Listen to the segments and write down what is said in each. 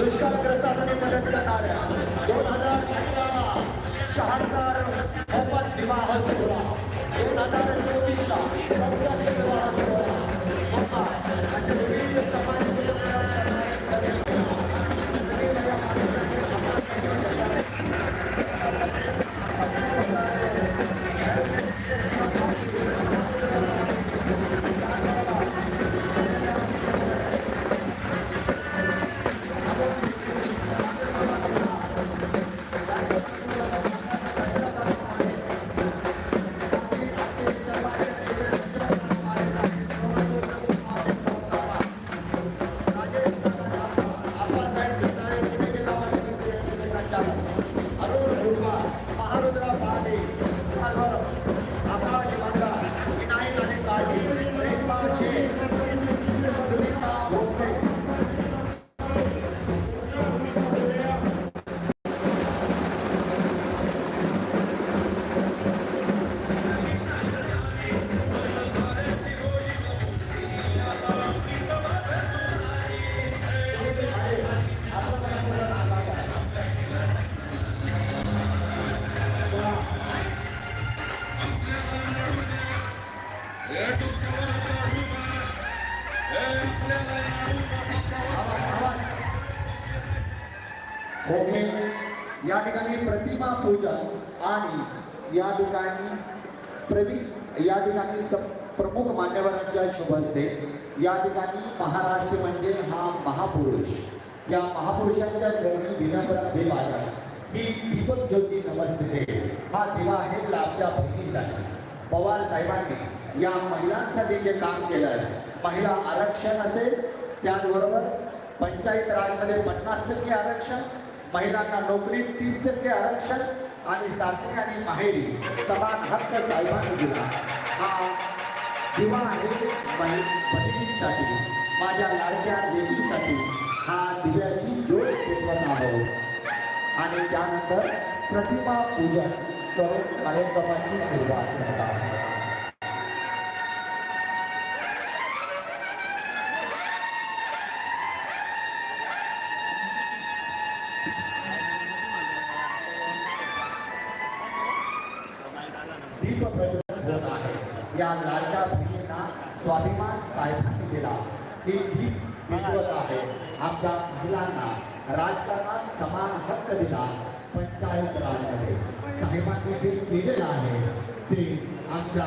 दुष्काळग्रस्तांसाठी मदत करणाऱ्या या ठिकाणी प्रतिमा पूजन आणि या ठिकाणी प्रवी या ठिकाणी स- प्रमुख मान्यवरांच्या शुभ असते या ठिकाणी महाराष्ट्र म्हणजे हा महापुरुष. या महापुरुषांच्या चरणी विनम्र अभिवादन. ही दीपक ज्योती नमस्ते. हा दिवा आहे लाभच्या भक्तीसाठी पवार साहेबांनी या महिलांसाठी जे काम केलं आहे महिला आरक्षण असेल त्याचबरोबर पंचायत राजमध्ये पन्नास टक्के आरक्षण महिलांना नोकरीत तीस टक्के आरक्षण आणि सासरी आणि माहेरी समान हक्क साहेबांनी दिला. हा दिवा आहे बहिणींसाठी माझ्या लाडक्या लेकीसाठी. हा दिव्याची जोड पेटवत आहोत आणि त्यानंतर प्रतिमा पूजन करून कार्यक्रमाची सुरुवात करत आहोत दिला ही ही पेटवत आहे. आमच्या महिलांना राजकारणात समान हक्क दिला पंचायत राजमध्ये. साहेबांनी जे केलेलं आहे ते आमच्या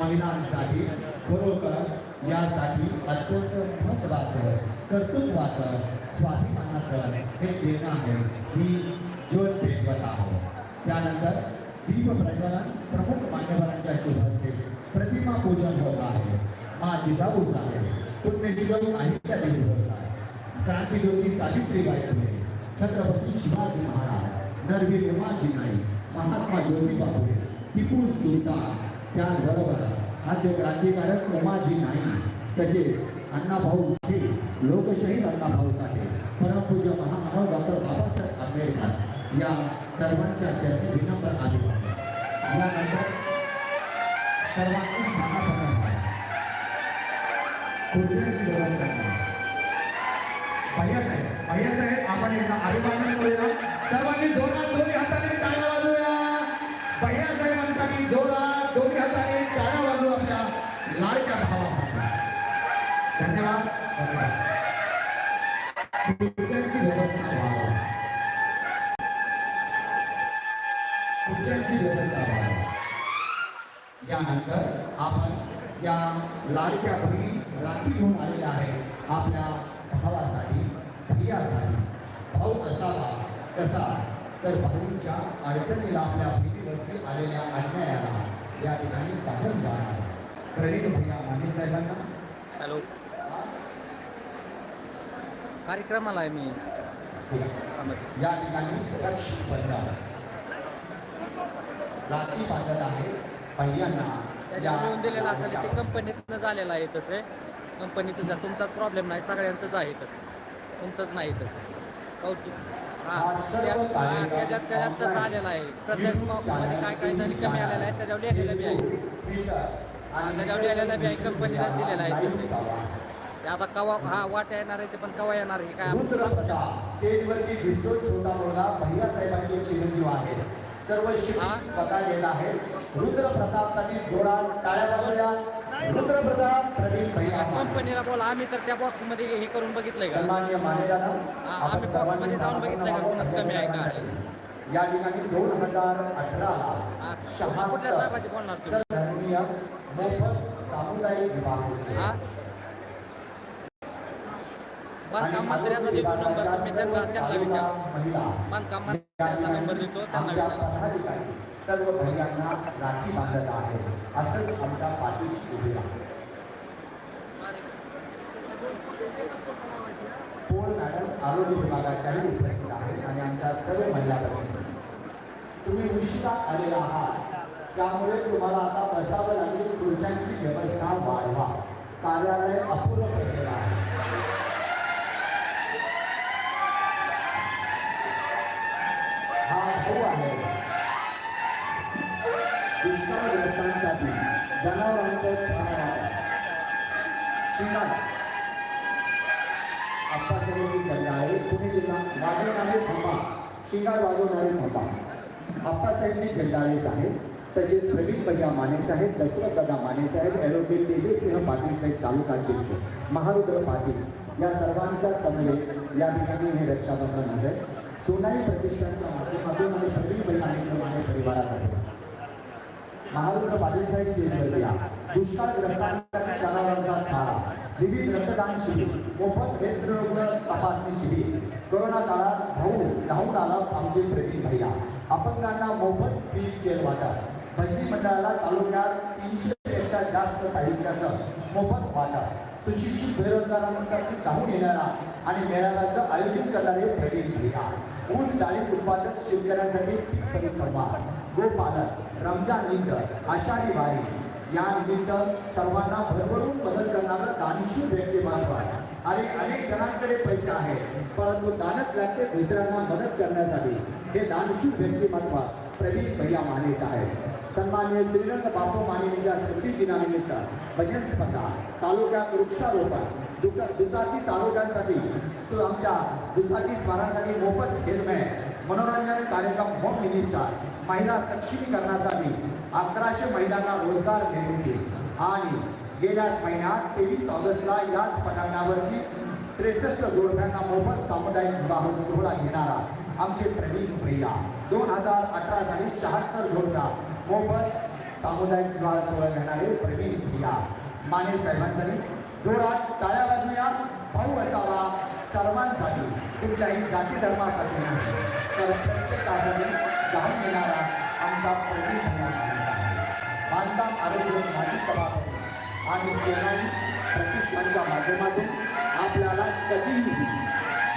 महिलांसाठी खरोखर यासाठी अत्यंत महत्वाचं कर्तृत्वाचं स्वाभिमानाचं हे देणं आहे. ही ज्योत पेटवत आहोत. त्यानंतर दीप प्रज्वलन प्रमुख मान्यवरांच्या शुभ हस्ते प्रतिमा पूजन होत आहे. मा जिजाऊ साहेब. पुण्यशिवम अहिल्या देवी होत आहे सावित्रीबाई फुले छत्रपती शिवाजी महाराज नरवीर उमाजी नाईक महात्मा ज्योतिबा फुले टिपू सुलतान त्याचबरोबर आद्य क्रांतिकारक उमाजी नाईक तसेच अण्णाभाऊ साठे लोकशाहीर अण्णाभाऊ साठे परमपूज्य महामानव डॉक्टर बाबासाहेब आंबेडकर या सर्वांच्या चरणी विनम्र अभिवादन. यानंतर सर्वांनी स्थानापन्न खुर्च्यांची व्यवस्था करा. भैयासाहेब भैयासाहेब आपण एकदा अभिवादन करूया सर्वांनी जोरात दोन्ही हाताने टाळ्या वाजवूया. भैयासाहेबांसाठी जोरात दोन्ही हाताने टाळ्या वाजवू आमच्या लाडक्या भावासाठी. धन्यवाद. धन्यवाद खुर्च्यांची व्यवस्था व्हावी खुर्च्यांची व्यवस्था व्हावी यानंतर आपण या लाडक्या बहिणी राखी घेऊन आलेल्या आहेत आपल्या भावासाठी भैयासाठी भाऊ असावा कसा तर भाऊंच्या अडचणीला आपल्या बहिणीवरती आलेल्या अन्यायाला या ठिकाणी पाहून जाणार प्रणीत भैया माने साहेबांना. हॅलो. कार्यक्रमाला आहे मी. या. ठिकाणी रक्ष बंधन राखी बांधत आहे पहिल्यांदा दिलेलं कंपनीतनं झालेलं आहे तसे. कंपनीतच जा तुमचाच प्रॉब्लेम नाही सगळ्यांचंच आहे तसं. तुमचंच नाही तसं. कौतुक. हा हा, त्याच्यात त्याच्यात तसं आलेलं आहे. प्रत्येक बॉक्समध्ये काय काय जरी कमी आलेलं आहे त्याच्यावर लिहिलेलं बी आहे. हा, त्याच्यावर लिहिलेलं बी आहे कंपनीला दिलेलं आहे तसे. आता कवा हा वाट येणार आहे ते पण कवा येणार आहे काय प्रताप स्टेजवरती दिसतो छोटा मुलगा भैया साहेबांचे चिरंजीव आहे. सर्व हा? शिक्षक स्वतः येत आहेत रुद्र प्रतापसाठी जोडा टाळ्या वाजवल्या. कंपनीला बोला आम्ही तर त्या बॉक्स हे करून बघितलंय का? सन्मान्य मान्यतानं आपण आम्ही बॉक्समध्ये जाऊन बघितलंय का? कोणात कमी आहे का? या ठिकाणी दोन हज़ार अठरा कुठल्या साहेबाची बोलणार तुम्ही? धर्मीय मोफत सामुदायिक विवाह बांधकाम मंत्र्याचा देतो नंबर तुम्ही त्यांना त्यांना विचार. बांधकाम मंत्र्याचा नंबर देतो त्यांना विचार. सर्व भैयांना राखी बांधत आहे. असंच आमच्या पाठीशी उभे आहे कोण हो, मॅडम आरोग्य विभागाच्याही उपस्थित आहेत आणि आमच्या सर्व महिला तुम्ही उशिरा आलेला आहात. त्यामुळे तुम्हाला आता बसावं लागेल. खुर्च्यांची व्यवस्था वाढवा. कार्यालय अपूर्ण पडलेलं आहे. हा भाऊ आहे. जनावरांचं छान शिंगाड आप्पासाहेबांची चर्चा आहे. पुणे जिल्हा वाजवणारे थांबा शिंगाड वाजवणारे थांबा आप्पासाहेबची झेंडाळीस आहेत तसेच प्रवीण भैया माने साहेब दशरथ दादा माने साहेब ॲडव्होकेट तेजसिंह पाटील साहेब तालुका अध्यक्ष महारुद्र पाटील. या सर्वांच्या समवेत या ठिकाणी हे रक्षाबंधन आहे. सोनाई प्रतिष्ठानच्या माध्यमातून आणि प्रवीण भैया आणि परिवारात आहे. महारुद्र पाटील साहेब स्टेजवरती दुष्काळग्रस्तांसाठी जनावरांचा चारा विविध रक्तदान शिबिर. मोफत नेत्ररुग्ण तपासणी शिबिर. कोरोना काळात भाऊ धावून आला आमचे प्रवीण भैया अपंगांना मोफत पीक चेल वाटप. भजनी मंडळाला तालुक्यात तीनशे पेक्षा जास्त साहित्याचं मोफत वाटप. सुशिक्षित बेरोजगारांसाठी धावून येणारा आणि मेळाव्याचं आयोजन करणारे प्रवीण भैया ऊस डाळी उत्पादक शेतकऱ्यांसाठी पीक परिसंवाद. गोपालक रमजान ईद आषाढी वारी. या निमित्त सर्वांना भरभरून मदत करणारं दानशूर व्यक्तिमत्व आहे. अरे अनेक जणांकडे पैसे आहेत परंतु दानच लागते दुसऱ्यांना मदत करण्यासाठी. हे दानशूर व्यक्तिमत्व प्रवीण भैया माने आहे सन्मान्य श्रीरंग बापू माने यांच्या स्मृती दिनानिमित्त भजन स्पर्धा तालुक्यात वृक्षारोपण दुका दुचाकी चालवण्यासाठी सु- आमच्या दुचाकी स्वारांसाठी मोफत हेल्मेट मनोरंजन कार्यक्रम होम मिनिस्टर महिला सक्षमीकरणासाठी अकराशे महिलांना रोजगार निर्मिती. आणि गेल्याच महिन्यात तेवीस ऑगस्टला याच पटांगणावरती त्रेसष्ट जोडप्यांना मोफत सामुदायिक विवाह सोहळा घेणारा आमचे प्रवीण भैया. दोन हजार अठरा साली शहात्तर जोडप्या मोफत सामुदायिक विवाह सोहळा घेणारे प्रवीण भैया. माने साहेबांसाठी जोरात टाळ्या बाजूया भाऊ असावा सर्वांसाठी. कुठल्याही जाती धर्मासाठी नाही. तर प्रत्येकासाठी धावून आमचा प्रवीण बांधकाम आरोग्य माजी सभापती आणि सोनाई प्रतिष्ठानच्या माध्यमातून आपल्याला कधीही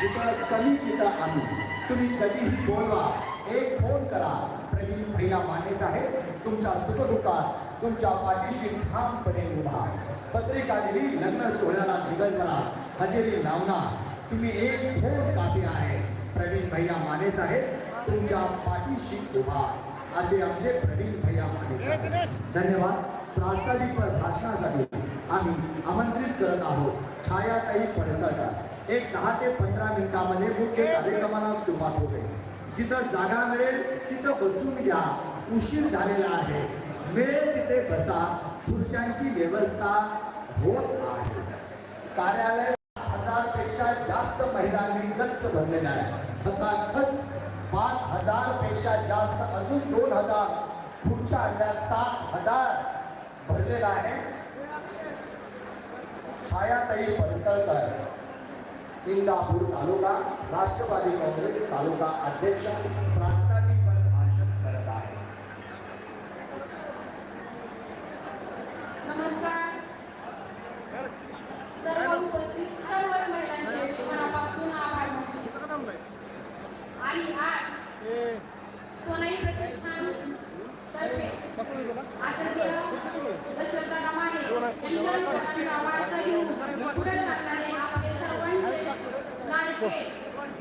जिथं कमी तिथं आम्ही तुम्ही कधीही बोलवा एक फोन करा. प्रवीण भैया माने साहेब तुमच्या सुखदुःखात तुमच्या पाठीशी ठामपणे उभा पत्रिका दिली लग्न सोहळ्याला दिवसभरात हजेरी लावणार. तुम्ही एक फोन काफी आहे. प्रवीण भैया माने साहेब तुमच्या पाठीशी उभा. असे आमचे प्रवीण भैया माने धन्यवाद. प्रास्ताविक भाषणासाठी आम्ही आमंत्रित करत आहोत. छायाताई पडसळकर. एक दहा ते पंधरा मिनिटामध्ये मुख्य कार्यक्रमाला सुरुवात होते. जिथं जागा मिळेल तिथं बसून घ्या उशीर झालेला आहे. मिळेल तिथे बसा. खुर्च्यांची व्यवस्था होत आहे. कार्यालय पेक्षा जास्त महिलांनी खर्च भरलेला आहे. त्याचा खर्च पाच हजारपेक्षा जास्त अजून दोन हजार. पुढच्या आणल्या सात हजार भरलेला आहे. छायाताई पडसळकर इंदापूर तालुका राष्ट्रवादी काँग्रेस तालुका अध्यक्ष प्रास्ताविकपर भाषण करत आहे नमस्कार सर्व उपस्थित सर्वच महिलांचे मनापासून आभार मानते आणि आज सोनाई प्रतिष्ठान तर्फे आदरणीय दशरथदादा माने यांच्या विचारांचा वारसा घेऊन पुढे चालणारे आपले सर्वांचे लाडके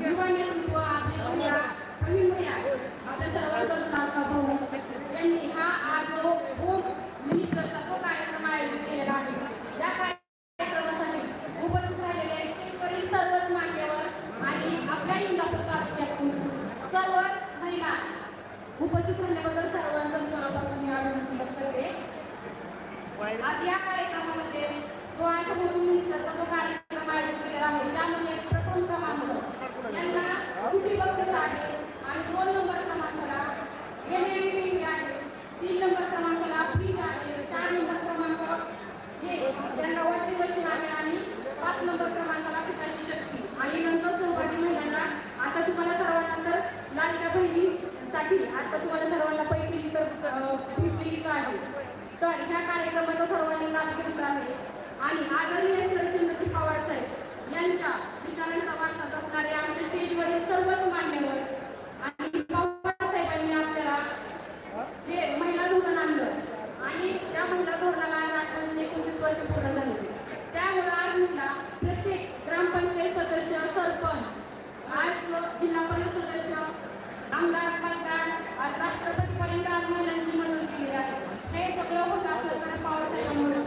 युवा नेतृत्व आपले उद्या प्रवीण भैया आपल्या सर्वांचा लाडका भाऊ यांनी हा आज जो होम मिनिस्टरचा तो कार्यक्रम आयोजित केलेला आहे या कार्यक्रमासाठी उपस्थित उपस्थित राहिल्याबद्दल सर्वांचं मनापासून मी अभिनंदन करते. आज या कार्यक्रमामध्ये जो आठ म्हणून कार्यक्रम आयोजित केलेला आहे त्यामध्ये प्रथम क्रमांक यांना कुटी बक्षीस आहे आणि दोन नंबर क्रमांकाला एल आहे तीन नंबर क्रमांकाला फ्रीज आहे चार नंबर क्रमांक हे त्यांना वॉशिंग मशीन आहे आणि पाच नंबर क्रमांकाला पिठाची शक्ती आणि नंतर सहभागी महिलांना आता तुम्हाला सर्वांना तर लाडक्या बहिणीसाठी आता तुम्हाला सर्वांना पैठणी तर भेटलेलीच आहे तर ह्या कार्यक्रमाचा सर्वांनी लाभ घ्यायचा आहे आणि आदरणीय शरदचंद्रजी पवार साहेब यांच्या विचारांचा वारसा जपणारे आमच्या स्टेजवरील सर्वच मान्यवर आणि पवार साहेबांनी आपल्याला जे महिला धोरण आणलं आणि त्या महिला धोरणाला आज आठवण एकोणतीस वर्ष पूर्ण झाली. त्यामुळे आज महिला प्रत्येक ग्रामपंचायत सदस्य सरपंच आज जिल्हा परिषद सदस्य आमदार खासदार आज राष्ट्रपतीपर्यंत आज महिलांची मदत दिली आहे. हे सगळं होत असलं पावसाळ्यामुळे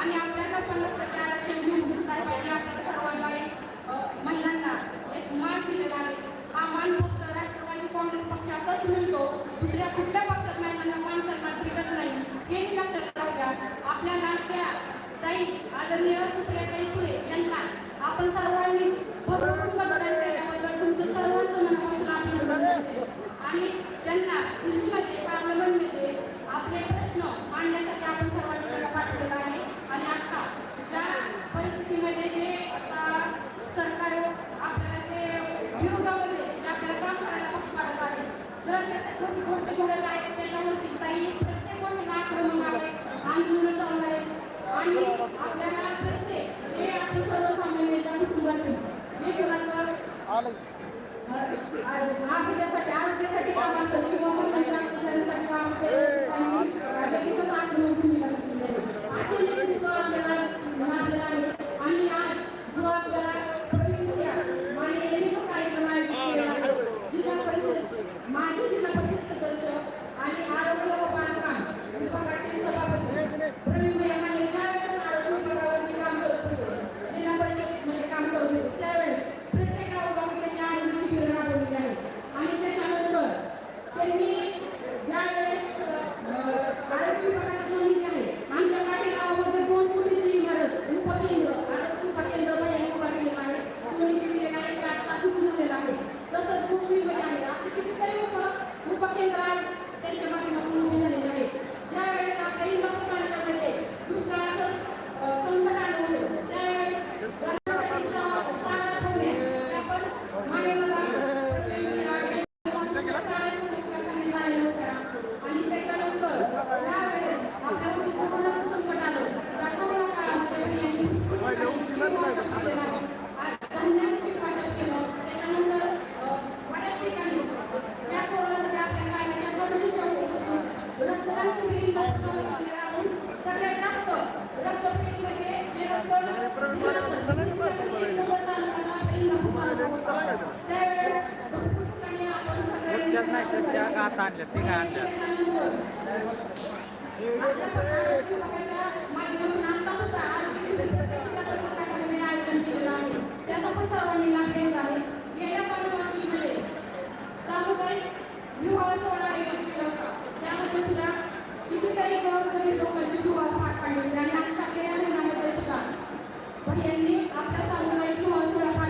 आणि आपल्याला पन्नास टक्के आरक्षण घेऊन साहेबांनी आपल्या सर्वांना एक महिलांना एक मान दिलेला आहे. हा मान फक्त राष्ट्रवादी काँग्रेस पक्षातच मिळतो. दुसऱ्या कुठल्या पक्षात महिलांना मान सन्मान भेटत नाही हे लक्षात राहू आपल्या लाडक्या ताई आदरणीय सुप्रियाताई सुळे यांना आपण सर्वांनी भरपूर मतदान केल्याबद्दल तुमचं सर्वांचं मनापासून अभिनंदन. आणि त्यांना दिल्लीमध्ये पार्लमेंटमध्ये आपले प्रश्न मांडण्यासाठी आपण सर्वांनी त्यांना पाठवलेला आहे. आणि आता ज्या परिस्थितीमध्ये जे आता सरकार आपल्याला ते विरोधामध्ये जे आपल्याला काम करायला पक्ष पाडत आहे. जर त्याच्या गोष्टी घडत आहे त्याच्यावरती काही प्रत्येक गोष्टीला आक्रमण आहे. आंदोलन चालू आहे आणि आपल्याला प्रत्येक जे आपण सर्वसामान्यांच्या कुटुंबातील जे कुणाचं आरोग्यासाठी आरोग्यासाठी काम असेल किंवा महिलांच्या आरोग्यासाठी काम असेल व्यक्तिगत आक्रमण असे आता आणल्या ती काय आणल्या कितीतरी गव्हर्नमेंट लोकांची दुवा फाट पाडली त्यांना सुद्धा पण यांनी आपल्या सामुदायिक महसूल